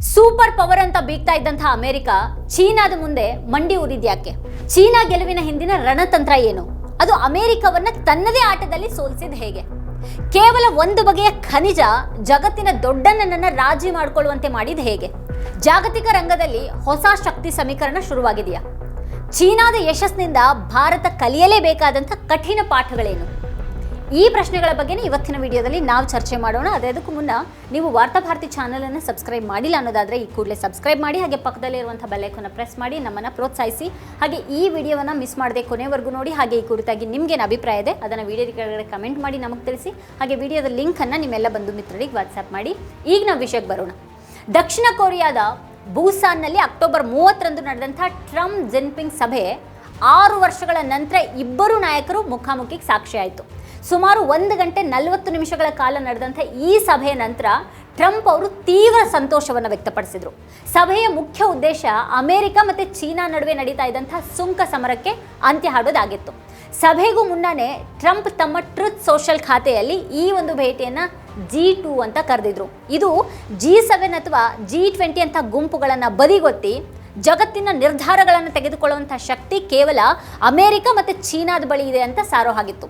Super power ಅಂತ ಬೀಗ್ತಾ ಇದ್ದಂತಹ America ಚೀನಾದ ಮುಂದೆ ಮಂಡಿ ಉರಿದ್ಯಾಕೆ ಚೀನಾ ಗೆಲುವಿನ ಹಿಂದಿನ ರಣತಂತ್ರ ಏನು? ಅದು ಅಮೆರಿಕವನ್ನ ತನ್ನದೇ ಆಟದಲ್ಲಿ ಸೋಲಿಸಿದ ಹೇಗೆ? ಕೇವಲ ಒಂದು ಬಗೆಯ ಖನಿಜ ಜಗತ್ತಿನ ದೊಡ್ಡನನ್ನ ರಾಜಿ ಮಾಡಿಕೊಳ್ಳುವಂತೆ ಮಾಡಿದ ಹೇಗೆ? ಜಾಗತಿಕ ರಂಗದಲ್ಲಿ ಹೊಸ ಶಕ್ತಿ ಸಮೀಕರಣ ಶುರುವಾಗಿದೆಯಾ? ಚೀನಾದ ಯಶಸ್ಸಿನಿಂದ ಭಾರತ ಕಲಿಯಲೇಬೇಕಾದಂಥ ಕಠಿಣ ಪಾಠಗಳೇನು? ಈ ಪ್ರಶ್ನೆಗಳ ಬಗ್ಗೆನೇ ಇವತ್ತಿನ ವಿಡಿಯೋದಲ್ಲಿ ನಾವು ಚರ್ಚೆ ಮಾಡೋಣ. ಅದೇ ಅದಕ್ಕೂ ಮುನ್ನ ನೀವು ವಾರ್ತಾಭಾರತಿ ಚಾನಲನ್ನು ಸಬ್ಸ್ಕ್ರೈಬ್ ಮಾಡಿಲ್ಲ ಅನ್ನೋದಾದರೆ ಈ ಕೂಡಲೇ ಸಬ್ಸ್ಕ್ರೈಬ್ ಮಾಡಿ, ಹಾಗೆ ಪಕ್ಕದಲ್ಲಿರುವಂಥ ಬೆಲ್ಲೈಕನ್ನು ಪ್ರೆಸ್ ಮಾಡಿ, ನಮ್ಮನ್ನು ಪ್ರೋತ್ಸಾಹಿಸಿ. ಹಾಗೆ ಈ ವಿಡಿಯೋವನ್ನು ಮಿಸ್ ಮಾಡದೆ ಕೊನೆವರೆಗೂ ನೋಡಿ, ಹಾಗೆ ಈ ಕುರಿತಾಗಿ ನಿಮಗೇನು ಅಭಿಪ್ರಾಯ ಇದೆ, ಅದನ್ನು ವಿಡಿಯೋದ ಕೆಳಗಡೆ ಕಮೆಂಟ್ ಮಾಡಿ ನಮಗೆ ತಿಳಿಸಿ. ಹಾಗೆ ವಿಡಿಯೋದ ಲಿಂಕನ್ನು ನಿಮ್ಮೆಲ್ಲ ಬಂಧು ಮಿತ್ರರಿಗೆ ವಾಟ್ಸ್ಆ್ಯಪ್ ಮಾಡಿ. ಈಗ ನಾವು ವಿಷಯಕ್ಕೆ ಬರೋಣ. ದಕ್ಷಿಣ ಕೊರಿಯಾದ ಬೂಸಾನ್ನಲ್ಲಿ ಅಕ್ಟೋಬರ್ ಮೂವತ್ತರಂದು ನಡೆದಂಥ ಟ್ರಂಪ್ ಜಿನ್ಪಿಂಗ್ ಸಭೆ ಆರು ವರ್ಷಗಳ ನಂತರ ಇಬ್ಬರು ನಾಯಕರು ಮುಖಾಮುಖಿಗೆ ಸಾಕ್ಷಿಯಾಯಿತು ಸುಮಾರು ಒಂದು ಗಂಟೆ ನಲವತ್ತು ನಿಮಿಷಗಳ ಕಾಲ ನಡೆದಂಥ ಈ ಸಭೆಯ ನಂತರ ಟ್ರಂಪ್ ಅವರು ತೀವ್ರ ಸಂತೋಷವನ್ನು ವ್ಯಕ್ತಪಡಿಸಿದರು. ಸಭೆಯ ಮುಖ್ಯ ಉದ್ದೇಶ ಅಮೆರಿಕ ಮತ್ತು ಚೀನಾ ನಡುವೆ ನಡೀತಾ ಇದ್ದಂಥ ಸುಂಕ ಸಮರಕ್ಕೆ ಅಂತ್ಯ ಹಾಡೋದಾಗಿತ್ತು ಸಭೆಗೂ ಮುನ್ನನೇ ಟ್ರಂಪ್ ತಮ್ಮ ಟ್ರುತ್ ಸೋಷಲ್ ಖಾತೆಯಲ್ಲಿ ಈ ಒಂದು ಭೇಟಿಯನ್ನು ಜಿ ಟೂ ಅಂತ ಕರೆದಿದ್ರು. ಇದು ಜಿ ಸೆವೆನ್ ಅಥವಾ ಜಿ ಟ್ವೆಂಟಿ ಅಂತ ಗುಂಪುಗಳನ್ನು ಬದಿಗೊತ್ತಿ ಜಗತ್ತಿನ ನಿರ್ಧಾರಗಳನ್ನು ತೆಗೆದುಕೊಳ್ಳುವಂಥ ಶಕ್ತಿ ಕೇವಲ ಅಮೆರಿಕ ಮತ್ತು ಚೀನಾದ ಬಳಿ ಇದೆ ಅಂತ ಸಾರೋ ಹಾಗಿತ್ತು.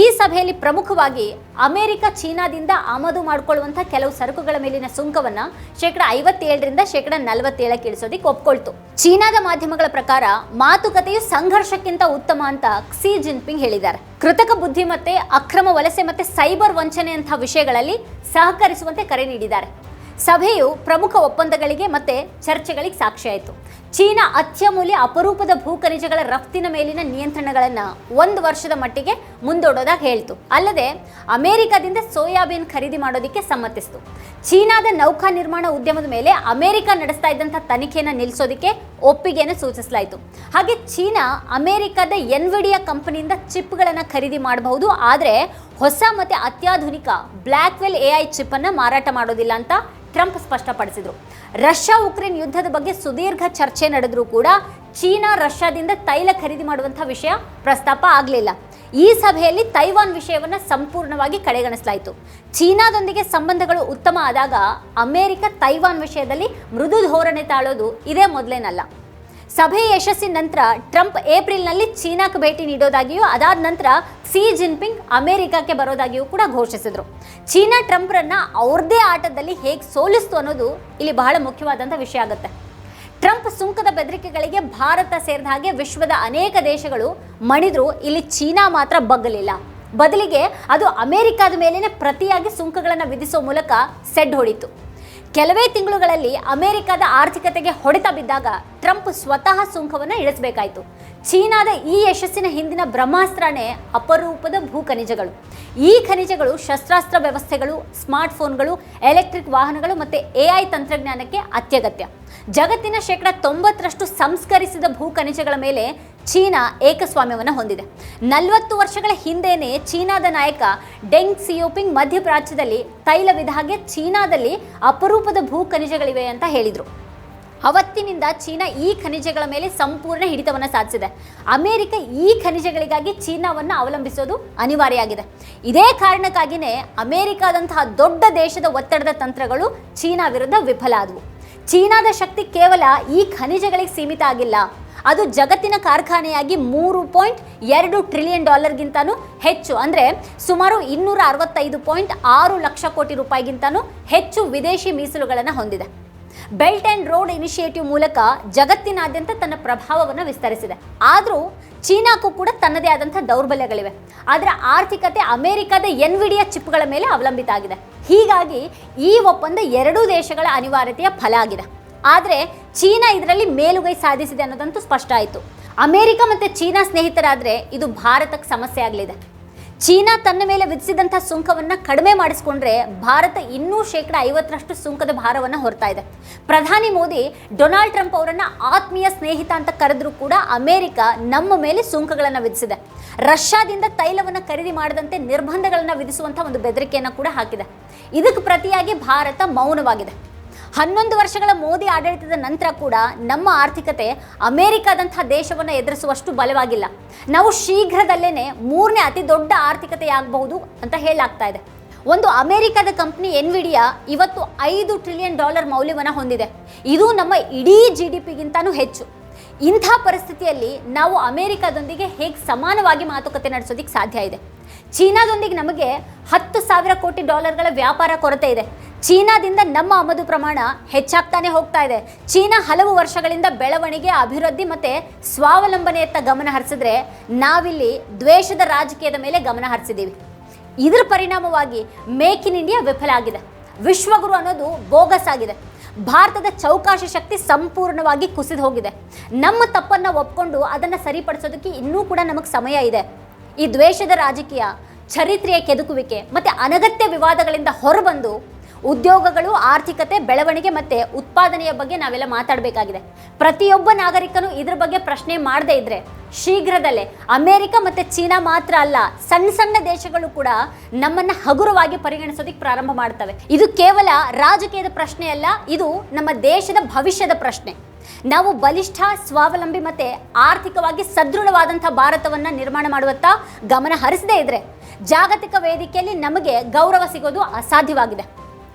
ಈ ಸಭೆಯಲ್ಲಿ ಪ್ರಮುಖವಾಗಿ ಅಮೆರಿಕ ಚೀನಾದಿಂದ ಆಮದು ಮಾಡಿಕೊಳ್ಳುವಂಥ ಕೆಲವು ಸರಕುಗಳ ಮೇಲಿನ ಸುಂಕವನ್ನು ಶೇಕಡ ಐವತ್ತೇಳರಿಂದ ಶೇಕಡ ನಲವತ್ತೇಳಕ್ಕೆ ಇಳಿಸೋದಿಕ್ಕೆ ಒಪ್ಕೊಳ್ತು. ಚೀನಾದ ಮಾಧ್ಯಮಗಳ ಪ್ರಕಾರ ಮಾತುಕತೆಯು ಸಂಘರ್ಷಕ್ಕಿಂತ ಉತ್ತಮ ಅಂತ ಕ್ಸಿ ಜಿನ್ಪಿಂಗ್ ಹೇಳಿದ್ದಾರೆ. ಕೃತಕ ಬುದ್ಧಿಮತ್ತೆ ಅಕ್ರಮ ವಲಸೆ ಮತ್ತೆ ಸೈಬರ್ ವಂಚನೆ ಅಂಥ ವಿಷಯಗಳಲ್ಲಿ ಸಹಕರಿಸುವಂತೆ ಕರೆ ನೀಡಿದ್ದಾರೆ. ಸಭೆಯು ಪ್ರಮುಖ ಒಪ್ಪಂದಗಳಿಗೆ ಮತ್ತೆ ಚರ್ಚೆಗಳಿಗೆ ಸಾಕ್ಷಿಯಾಯಿತು. ಚೀನಾ ಅತ್ಯಮೂಲ್ಯ ಅಪರೂಪದ ಭೂ ಖನಿಜಗಳ ರಫ್ತಿನ ಮೇಲಿನ ನಿಯಂತ್ರಣಗಳನ್ನು ಒಂದು ವರ್ಷದ ಮಟ್ಟಿಗೆ ಮುಂದೂಡೋದಾಗಿ ಹೇಳ್ತು. ಅಲ್ಲದೆ, ಅಮೆರಿಕದಿಂದ ಸೋಯಾಬೀನ್ ಖರೀದಿ ಮಾಡೋದಕ್ಕೆ ಸಮ್ಮತಿಸಿತು. ಚೀನಾದ ನೌಕಾ ನಿರ್ಮಾಣ ಉದ್ಯಮದ ಮೇಲೆ ಅಮೆರಿಕ ನಡೆಸ್ತಾ ಇದ್ದಂಥ ತನಿಖೆಯನ್ನು ನಿಲ್ಲಿಸೋದಕ್ಕೆ ಒಪ್ಪಿಗೆಯನ್ನು ಸೂಚಿಸಲಾಯಿತು. ಹಾಗೆ ಚೀನಾ ಅಮೆರಿಕದ ಎನ್ವಿಡಿಯಾ ಕಂಪನಿಯಿಂದ ಚಿಪ್ಗಳನ್ನು ಖರೀದಿ ಮಾಡಬಹುದು, ಆದರೆ ಹೊಸ ಮತ್ತು ಅತ್ಯಾಧುನಿಕ ಬ್ಲ್ಯಾಕ್ವೆಲ್ ಎ ಐ ಚಿಪ್ಪನ್ನು ಮಾರಾಟ ಮಾಡೋದಿಲ್ಲ ಅಂತ ಟ್ರಂಪ್ ಸ್ಪಷ್ಟಪಡಿಸಿದರು. ರಷ್ಯಾ ಉಕ್ರೇನ್ ಯುದ್ಧದ ಬಗ್ಗೆ ಸುದೀರ್ಘ ಚರ್ಚೆ ನಡೆದರೂ ಕೂಡ ಚೀನಾ ರಷ್ಯಾದಿಂದ ತೈಲ ಖರೀದಿ ಮಾಡುವಂಥ ವಿಷಯ ಪ್ರಸ್ತಾಪ ಆಗಲಿಲ್ಲ. ಈ ಸಭೆಯಲ್ಲಿ ತೈವಾನ್ ವಿಷಯವನ್ನು ಸಂಪೂರ್ಣವಾಗಿ ಕಡೆಗಣಿಸಲಾಯಿತು. ಚೀನಾದೊಂದಿಗೆ ಸಂಬಂಧಗಳು ಉತ್ತಮ ಆದಾಗ ಅಮೆರಿಕ ತೈವಾನ್ ವಿಷಯದಲ್ಲಿ ಮೃದು ಧೋರಣೆ ತಾಳೋದು ಇದೇ ಮೊದಲೇನಲ್ಲ. ಸಭೆಯ ಯಶಸ್ಸಿನ ನಂತರ ಟ್ರಂಪ್ ಏಪ್ರಿಲ್ನಲ್ಲಿ ಚೀನಾಕ್ಕೆ ಭೇಟಿ ನೀಡೋದಾಗಿಯೂ, ಅದಾದ ನಂತರ ಸಿ ಜಿನ್ಪಿಂಗ್ ಅಮೆರಿಕಕ್ಕೆ ಬರೋದಾಗಿಯೂ ಕೂಡ ಘೋಷಿಸಿದರು. ಚೀನಾ ಟ್ರಂಪ್ರನ್ನ ಅವ್ರದ್ದೇ ಆಟದಲ್ಲಿ ಹೇಗೆ ಸೋಲಿಸ್ತು ಅನ್ನೋದು ಇಲ್ಲಿ ಬಹಳ ಮುಖ್ಯವಾದಂಥ ವಿಷಯ ಆಗುತ್ತೆ. ಟ್ರಂಪ್ ಸುಂಕದ ಬೆದರಿಕೆಗಳಿಗೆ ಭಾರತ ಸೇರಿದ ಹಾಗೆ ವಿಶ್ವದ ಅನೇಕ ದೇಶಗಳು ಮಣಿದ್ರು, ಇಲ್ಲಿ ಚೀನಾ ಮಾತ್ರ ಬಗ್ಗಲಿಲ್ಲ. ಬದಲಿಗೆ ಅದು ಅಮೆರಿಕದ ಮೇಲೇನೆ ಪ್ರತಿಯಾಗಿ ಸುಂಕಗಳನ್ನು ವಿಧಿಸೋ ಮೂಲಕ ಸೆಡ್ ಹೊಡಿತು. ಕೆಲವೇ ತಿಂಗಳುಗಳಲ್ಲಿ ಅಮೆರಿಕದ ಆರ್ಥಿಕತೆಗೆ ಹೊಡೆತ ಬಿದ್ದಾಗ ಟ್ರಂಪ್ ಸ್ವತಃ ಸುಂಕವನ್ನು ಇಳಿಸಬೇಕಾಯಿತು. ಚೀನಾದ ಈ ಯಶಸ್ಸಿನ ಹಿಂದಿನ ಬ್ರಹ್ಮಾಸ್ತ್ರನೇ ಅಪರೂಪದ ಭೂ ಖನಿಜಗಳು ಈ ಖನಿಜಗಳು ಶಸ್ತ್ರಾಸ್ತ್ರ ವ್ಯವಸ್ಥೆಗಳು, ಸ್ಮಾರ್ಟ್ಫೋನ್ಗಳು, ಎಲೆಕ್ಟ್ರಿಕ್ ವಾಹನಗಳು ಮತ್ತು ಎ ಐ ತಂತ್ರಜ್ಞಾನಕ್ಕೆ ಅತ್ಯಗತ್ಯ. ಜಗತ್ತಿನ ಶೇಕಡ ತೊಂಬತ್ತರಷ್ಟು ಸಂಸ್ಕರಿಸಿದ ಭೂ ಖನಿಜಗಳ ಮೇಲೆ ಚೀನಾ ಏಕಸ್ವಾಮ್ಯವನ್ನು ಹೊಂದಿದೆ. ನಲವತ್ತು ವರ್ಷಗಳ ಹಿಂದೆಯೇ ಚೀನಾದ ನಾಯಕ ಡೆಂಗ್ ಸಿಯೋಪಿಂಗ್ ಮಧ್ಯಪ್ರಾಚ್ಯದಲ್ಲಿ ತೈಲವಿದ ಹಾಗೆ ಚೀನಾದಲ್ಲಿ ಅಪರೂಪದ ಭೂ ಖನಿಜಗಳಿವೆ ಅಂತ ಹೇಳಿದರು. ಅವತ್ತಿನಿಂದ ಚೀನಾ ಈ ಖನಿಜಗಳ ಮೇಲೆ ಸಂಪೂರ್ಣ ಹಿಡಿತವನ್ನು ಸಾಧಿಸಿದೆ. ಅಮೆರಿಕ ಈ ಖನಿಜಗಳಿಗಾಗಿ ಚೀನಾವನ್ನು ಅವಲಂಬಿಸೋದು ಅನಿವಾರ್ಯ ಆಗಿದೆ ಇದೇ ಕಾರಣಕ್ಕಾಗಿಯೇ ಅಮೆರಿಕಾದಂತಹ ದೊಡ್ಡ ದೇಶದ ಒತ್ತಡದ ತಂತ್ರಗಳು ಚೀನಾ ವಿರುದ್ಧ ವಿಫಲ ಆದವು. ಚೀನಾದ ಶಕ್ತಿ ಕೇವಲ ಈ ಖನಿಜಗಳಿಗೆ ಸೀಮಿತ ಆಗಿಲ್ಲ ಅದು ಜಗತ್ತಿನ ಕಾರ್ಖಾನೆಯಾಗಿ ಮೂರು ಪಾಯಿಂಟ್ ಎರಡು ಟ್ರಿಲಿಯನ್ ಡಾಲರ್ಗಿಂತನೂ ಹೆಚ್ಚು. ಅಂದರೆ ಸುಮಾರು ಇನ್ನೂರ ಅರವತ್ತೈದು ಪಾಯಿಂಟ್ ಆರು ಲಕ್ಷ ಕೋಟಿ ರೂಪಾಯಿಗಿಂತನೂ ಹೆಚ್ಚು ವಿದೇಶಿ ಮೀಸಲುಗಳನ್ನು ಹೊಂದಿದೆ. ಬೆಲ್ಟ್ ಆ್ಯಂಡ್ ರೋಡ್ ಇನಿಷಿಯೇಟಿವ್ ಮೂಲಕ ಜಗತ್ತಿನಾದ್ಯಂತ ತನ್ನ ಪ್ರಭಾವವನ್ನು ವಿಸ್ತರಿಸಿದೆ. ಆದರೂ ಚೀನಾಕ್ಕೂ ಕೂಡ ತನ್ನದೇ ಆದಂಥ ದೌರ್ಬಲ್ಯಗಳಿವೆ. ಅದರ ಆರ್ಥಿಕತೆ ಅಮೆರಿಕದ ಎನ್ವಿಡಿಯ ಚಿಪ್ಗಳ ಮೇಲೆ ಅವಲಂಬಿತ ಆಗಿದೆ. ಹೀಗಾಗಿ ಈ ಒಪ್ಪಂದ ಎರಡೂ ದೇಶಗಳ ಅನಿವಾರ್ಯತೆಯ ಫಲ ಆಗಿದೆ. ಆದರೆ ಚೀನಾ ಇದರಲ್ಲಿ ಮೇಲುಗೈ ಸಾಧಿಸಿದೆ ಅನ್ನೋದಂತೂ ಸ್ಪಷ್ಟ ಆಯಿತು. ಅಮೆರಿಕ ಮತ್ತು ಚೀನಾ ಸ್ನೇಹಿತರಾದರೆ ಇದು ಭಾರತಕ್ಕೆ ಸಮಸ್ಯೆ ಆಗಲಿದೆ. ಚೀನಾ ತನ್ನ ಮೇಲೆ ವಿಧಿಸಿದಂಥ ಸುಂಕವನ್ನು ಕಡಿಮೆ ಮಾಡಿಸ್ಕೊಂಡ್ರೆ ಭಾರತ ಇನ್ನೂ ಶೇಕಡ ಐವತ್ತರಷ್ಟು ಸುಂಕದ ಭಾರವನ್ನು ಹೊರ್ತಾ ಇದೆ. ಪ್ರಧಾನಿ ಮೋದಿ ಡೊನಾಲ್ಡ್ ಟ್ರಂಪ್ ಅವರನ್ನು ಆತ್ಮೀಯ ಸ್ನೇಹಿತ ಅಂತ ಕರೆದರೂ ಕೂಡ ಅಮೆರಿಕ ನಮ್ಮ ಮೇಲೆ ಸುಂಕಗಳನ್ನು ವಿಧಿಸಿದೆ. ರಷ್ಯಾದಿಂದ ತೈಲವನ್ನು ಖರೀದಿ ಮಾಡದಂತೆ ನಿರ್ಬಂಧಗಳನ್ನು ವಿಧಿಸುವಂಥ ಒಂದು ಬೆದರಿಕೆಯನ್ನು ಕೂಡ ಹಾಕಿದೆ. ಇದಕ್ಕೆ ಪ್ರತಿಯಾಗಿ ಭಾರತ ಮೌನವಾಗಿದೆ. ಹನ್ನೊಂದು ವರ್ಷಗಳ ಮೋದಿ ಆಡಳಿತದ ನಂತರ ಕೂಡ ನಮ್ಮ ಆರ್ಥಿಕತೆ ಅಮೇರಿಕಾದಂಥ ದೇಶವನ್ನು ಎದುರಿಸುವಷ್ಟು ಬಲವಾಗಿಲ್ಲ. ನಾವು ಶೀಘ್ರದಲ್ಲೇ ಮೂರನೇ ಅತಿ ದೊಡ್ಡ ಆರ್ಥಿಕತೆಯಾಗಬಹುದು ಅಂತ ಹೇಳಲಾಗ್ತಾ ಇದೆ. ಒಂದು ಅಮೆರಿಕದ ಕಂಪ್ನಿ ಎನ್ವಿಡಿಯಾ ಇವತ್ತು ಐದು ಟ್ರಿಲಿಯನ್ ಡಾಲರ್ ಮೌಲ್ಯವನ್ನು ಹೊಂದಿದೆ. ಇದು ನಮ್ಮ ಇಡೀ ಜಿ ಡಿ ಪಿಗಿಂತನೂ ಹೆಚ್ಚು. ಇಂಥ ಪರಿಸ್ಥಿತಿಯಲ್ಲಿ ನಾವು ಅಮೆರಿಕದೊಂದಿಗೆ ಹೇಗೆ ಸಮಾನವಾಗಿ ಮಾತುಕತೆ ನಡೆಸೋದಕ್ಕೆ ಸಾಧ್ಯ ಇದೆ. ಚೀನಾದೊಂದಿಗೆ ನಮಗೆ ಹತ್ತು ಸಾವಿರ ಕೋಟಿ ಡಾಲರ್ಗಳ ವ್ಯಾಪಾರ ಕೊರತೆ ಇದೆ. ಚೀನಾದಿಂದ ನಮ್ಮ ಆಮದು ಪ್ರಮಾಣ ಹೆಚ್ಚಾಗ್ತಾನೆ ಹೋಗ್ತಾ ಇದೆ. ಚೀನಾ ಹಲವು ವರ್ಷಗಳಿಂದ ಬೆಳವಣಿಗೆ, ಅಭಿವೃದ್ಧಿ ಮತ್ತು ಸ್ವಾವಲಂಬನೆಯತ್ತ ಗಮನ ಹರಿಸಿದ್ರೆ ನಾವಿಲ್ಲಿ ದ್ವೇಷದ ರಾಜಕೀಯದ ಮೇಲೆ ಗಮನ ಹರಿಸಿದ್ದೀವಿ ಇದರ ಪರಿಣಾಮವಾಗಿ ಮೇಕ್ ಇನ್ ಇಂಡಿಯಾ ವಿಫಲ ಆಗಿದೆ. ವಿಶ್ವಗುರು ಅನ್ನೋದು ಬೋಗಸ್ ಆಗಿದೆ. ಭಾರತದ ಚೌಕಾಶಿ ಶಕ್ತಿ ಸಂಪೂರ್ಣವಾಗಿ ಕುಸಿದು ಹೋಗಿದೆ. ನಮ್ಮ ತಪ್ಪನ್ನು ಒಪ್ಕೊಂಡು ಅದನ್ನು ಸರಿಪಡಿಸೋದಕ್ಕೆ ಇನ್ನೂ ಕೂಡ ನಮಗೆ ಸಮಯ ಇದೆ. ಈ ದ್ವೇಷದ ರಾಜಕೀಯ, ಚರಿತ್ರೆಯ ಕೆದುಕುವಿಕೆ ಮತ್ತು ಅನಗತ್ಯ ವಿವಾದಗಳಿಂದ ಹೊರಬಂದು ಉದ್ಯೋಗಗಳು, ಆರ್ಥಿಕತೆ, ಬೆಳವಣಿಗೆ ಮತ್ತು ಉತ್ಪಾದನೆಯ ಬಗ್ಗೆ ನಾವೆಲ್ಲ ಮಾತಾಡಬೇಕಾಗಿದೆ. ಪ್ರತಿಯೊಬ್ಬ ನಾಗರಿಕನು ಇದ್ರ ಬಗ್ಗೆ ಪ್ರಶ್ನೆ ಮಾಡದೇ ಇದ್ರೆ ಶೀಘ್ರದಲ್ಲೇ ಅಮೆರಿಕ ಮತ್ತು ಚೀನಾ ಮಾತ್ರ ಅಲ್ಲ, ಸಣ್ಣ ಸಣ್ಣ ದೇಶಗಳು ಕೂಡ ನಮ್ಮನ್ನ ಹಗುರವಾಗಿ ಪರಿಗಣಿಸೋದಕ್ಕೆ ಪ್ರಾರಂಭ ಮಾಡ್ತವೆ. ಇದು ಕೇವಲ ರಾಜಕೀಯದ ಪ್ರಶ್ನೆ ಅಲ್ಲ, ಇದು ನಮ್ಮ ದೇಶದ ಭವಿಷ್ಯದ ಪ್ರಶ್ನೆ. ನಾವು ಬಲಿಷ್ಠ, ಸ್ವಾವಲಂಬಿ ಮತ್ತೆ ಆರ್ಥಿಕವಾಗಿ ಸದೃಢವಾದಂಥ ಭಾರತವನ್ನ ನಿರ್ಮಾಣ ಮಾಡುವತ್ತ ಗಮನ ಹರಿಸದೇ ಇದ್ರೆ ಜಾಗತಿಕ ವೇದಿಕೆಯಲ್ಲಿ ನಮಗೆ ಗೌರವ ಸಿಗೋದು ಅಸಾಧ್ಯವಾಗಿದೆ.